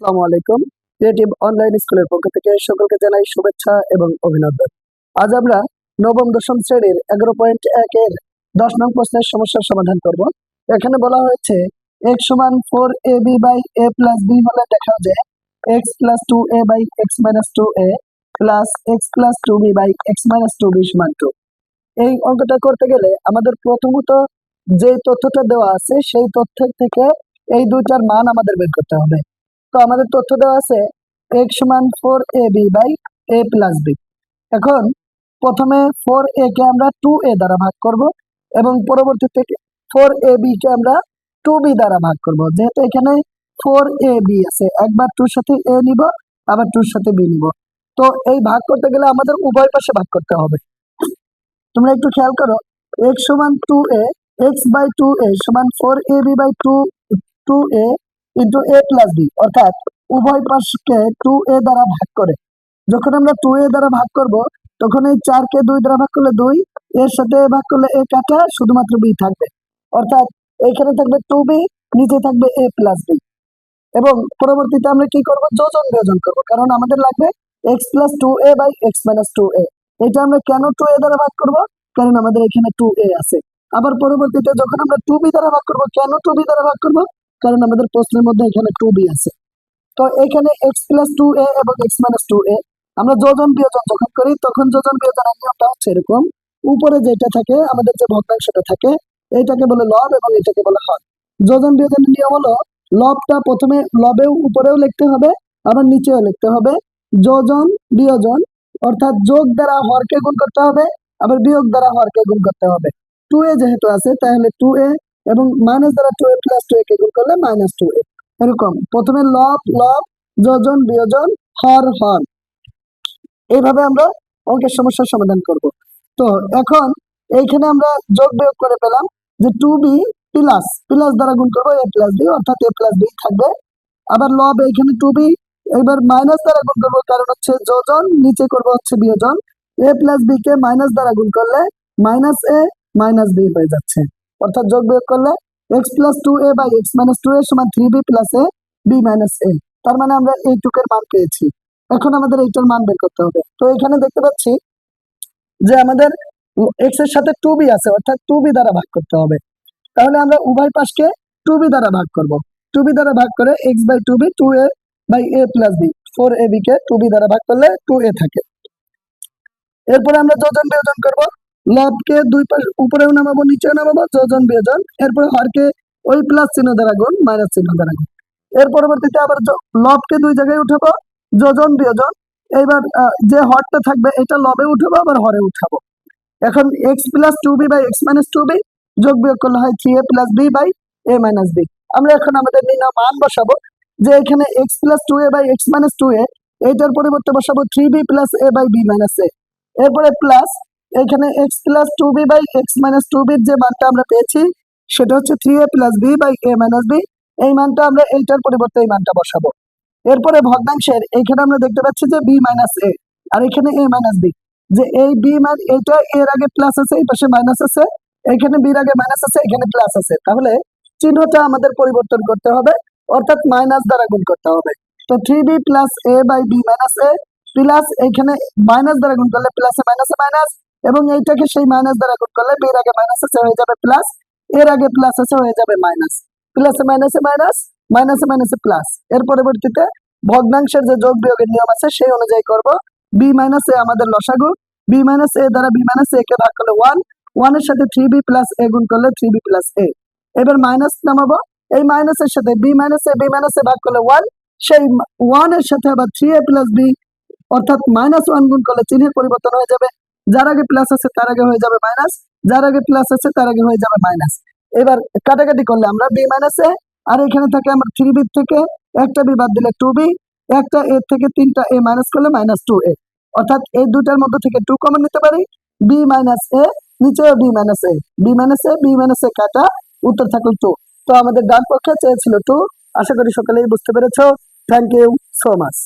আসসালামু আলাইকুম। Creative online স্কুলের পক্ষ থেকে সকলকে জানাই শুভেচ্ছা এবং অভিনন্দন। আজ আমরা নবম, দশম শ্রেণির এগারো পয়েন্ট এক এর দশ নং প্রশ্নের সমস্যার সমাধান করব। এখানে বলা হয়েছে এক্স সমান four a b by a plus b হলে দেখা যায় x plus two a by x minus two a plus x plus two b by x minus two b সমান টু এই অঙ্কটা করতে গেলে আমাদের প্রথমত যে তথ্যটা দেওয়া আছে, সেই তথ্যের থেকে এই দুইটার মান আমাদের বের করতে হবে। তো আমাদের তথ্য দেওয়া আছে এক্স সমান four a b by a plus b এখন প্রথমে ফোর এ কে আমরা টু এ দ্বারা ভাগ করব এবং পরবর্তীতে ফোর এ বি কে আমরা টু বি দ্বারা ভাগ করব। যেহেতু এখানে ফোর এ বি আছে, একবার টুর সাথে এ নিব, আবার টুর সাথে বি নিব। তো এই ভাগ করতে গেলে আমাদের উভয় পাশে ভাগ করতে হবে। তোমরা একটু খেয়াল করো এক্স সমান two a x by two a সমান four a b by two two a into a plus b অর্থাৎ উভয় পাশকে টু এ দ্বারা ভাগ করে। যখন আমরা টু এ দ্বারা ভাগ করব, তখন এই চারকে দুই দ্বারা ভাগ করলে দুই, এর সাথে ভাগ করলে এ কাটা শুধুমাত্র বি থাকবে। অর্থাৎ এখানে থাকবে টু বি নিচে থাকবে এ প্লাস বি এবং পরবর্তীতে আমরা কি করব? যোজন বিয়োজন করব, কারণ আমাদের লাগবে x plus two a by x minus two a এটা আমরা কেন টু এ দ্বারা ভাগ করব? কারণ আমাদের এখানে টু এ আছে। আবার পরবর্তীতে যখন আমরা টু বি দ্বারা ভাগ করব, কেন টু বি দ্বারা ভাগ করব? কারণ আমাদের প্রশ্নের মধ্যে এখানে টু বি আছে। তো এখানে এক্স প্লাস টু এ এবং এক্স মাইনাস টু এ আমরা যোজন বিয়োজন যখন করি, তখন যোজন বিয়োজনের নিয়মটা হচ্ছে এরকম উপরে যেটা থাকে, আমাদের যে ভগ্নাংশটা থাকে এইটাকে বলে লব এবং এটাকে বলে হর যোজন বিয়োজনের নিয়ম হলো লবটা প্রথমে লবেও উপরেও লিখতে হবে, আবার নিচেও লিখতে হবে। যোজন, বিয়োজন, অর্থাৎ যোগ দ্বারা হরকে গুণ করতে হবে, আবার বিয়োগ দ্বারা হরকে গুণ করতে হবে। টু এ যেহেতু আছে, তাহলে টু এ এবং মাইনাস দ্বারা two a plus two a কে গুণ করলে মাইনাস টু এ এরকম। প্রথমে লব লব, যোজন, বিয়োজন, হর হর। এইভাবে আমরা অঙ্কের সমস্যার সমাধান করব। তো এখন এইখানে আমরা যোগ বিয়োগ করে পেলাম যে টু বি প্লাস প্লাস দ্বারা গুণ করব এ প্লাস বি অর্থাৎ এ প্লাস বি থাকবে। আবার লব এইখানে টু বি এবার মাইনাস দ্বারা গুণ করব কারণ হচ্ছে যোজন, নিচে করব হচ্ছে বিয়োজন। এ প্লাস বি কে মাইনাস দ্বারা গুণ করলে মাইনাস এ মাইনাস বি হয়ে যাচ্ছে। অর্থাৎ যোগ বিয়োগ করলে x plus two a by x minus two a সমান three b plus a b minus a তার মানে আমরা এইটুকের মান পেয়েছি। এখন আমাদের এইটার মান বের করতে হবে। তো এখানে দেখতে পাচ্ছি যে আমাদের এক্সের সাথে টু বি আছে, অর্থাৎ টু বি দ্বারা ভাগ করতে হবে। তাহলে আমরা উভয় পাশকে টু বি দ্বারা ভাগ করব। টু বি দ্বারা ভাগ করে x by two b two a by a plus b four a b K two b দ্বারা ভাগ করলে টু এ থাকে। এরপরে আমরা যোজন বিয়োজন করব। লবকে দুই পাশ উপরেও নামাবো, নিচেও নামাবো যোজন বিয়োজন। এরপরে হরকে ওই প্লাস চিহ্ন দ্বারা গুণ মাইনাস চিহ্ন দ্বারা গুণ। এর পরবর্তীতে আবার লবকে দুই জায়গায় উঠাবো, যোজন, বিয়োজন। এইবার যে হরটা থাকবে, এটা লবে উঠাবো, আবার হরে উঠাবো। এখন x plus two b by x minus two b যোগ বিয়োগ করলে হয় three a plus b by a minus b আমরা এখন আমাদের নির্ণয় মান বসাবো, যে এখানে x plus two a by x minus two a এইটার পরিবর্তে বসাবো three b plus a by b minus a এরপরে প্লাস এখানে x plus two b by x minus two বির যে মানটা আমরা পেয়েছি, সেটা হচ্ছে three a plus b by a minus b এই মানটা আমরা এইটার পরিবর্তে এই মানটা বসাবো। এরপরে ভগ্নাংশের, এইখানে আমরা দেখতে পাচ্ছি যে বি মাইনাস এ আর এখানে এ মাইনাস বি যে এই বি মান, এটা এর আগে প্লাস আছে, এই পাশে মাইনাস আছে, এখানে বির আগে মাইনাস আছে, এখানে প্লাস আছে। তাহলে চিহ্নটা আমাদের পরিবর্তন করতে হবে, অর্থাৎ মাইনাস দ্বারা গুণ করতে হবে। তো three b plus a by b minus a plus এখানে মাইনাস দ্বারা গুণ করলে প্লাসে মাইনাসে মাইনাস এবং এইটাকে সেই মাইনাস দ্বারা গুণ করলে বির আগে মাইনাস আছে হয়ে যাবে প্লাস এর আগে প্লাস আছে হয়ে যাবে মাইনাস প্লাসে মাইনাসে মাইনাস মাইনাসে মাইনাসে প্লাস এর পরবর্তীতে ভগ্নাংশের যে যোগ বিয়োগের নিয়ম আছে, সেই অনুযায়ী করব। বি মাইনাস এ আমাদের লসাগু। বি মাইনাস এ দ্বারা বি মাইনাস এ কে ভাগ করলে ওয়ান ওয়ানের সাথে থ্রি বি প্লাস এ গুণ করলে থ্রি বি প্লাস এ এবার মাইনাস নামাবো। এই মাইনাসের সাথে b minus a b minus a ভাগ করলে ওয়ান সেই ওয়ানের সাথে আবার থ্রি এ প্লাস বি অর্থাৎ মাইনাস ওয়ান গুণ করলে চিহ্নের পরিবর্তন হয়ে যাবে। যার আগে প্লাস আছে, তার আগে হয়ে যাবে মাইনাস যার আগে প্লাস আছে, তার আগে হয়ে যাবে মাইনাস এবার কাটাকাটি করলে আমরা বি মাইনাস এ, আর এখানে থাকে আমার থ্রি বি থেকে একটা বি বাদ দিলে টু বি একটা এর থেকে তিনটা এ মাইনাস করলে মাইনাস টু এ অর্থাৎ এই দুটার মধ্যে থেকে টু কমন নিতে পারি। বি মাইনাস এ নিচে b minus a b minus a b minus a কাটা, উত্তর থাকল টু তো আমাদের ডান পক্ষে চেয়েছিল টু আশা করি সকলেই বুঝতে পেরেছ। Thank you so much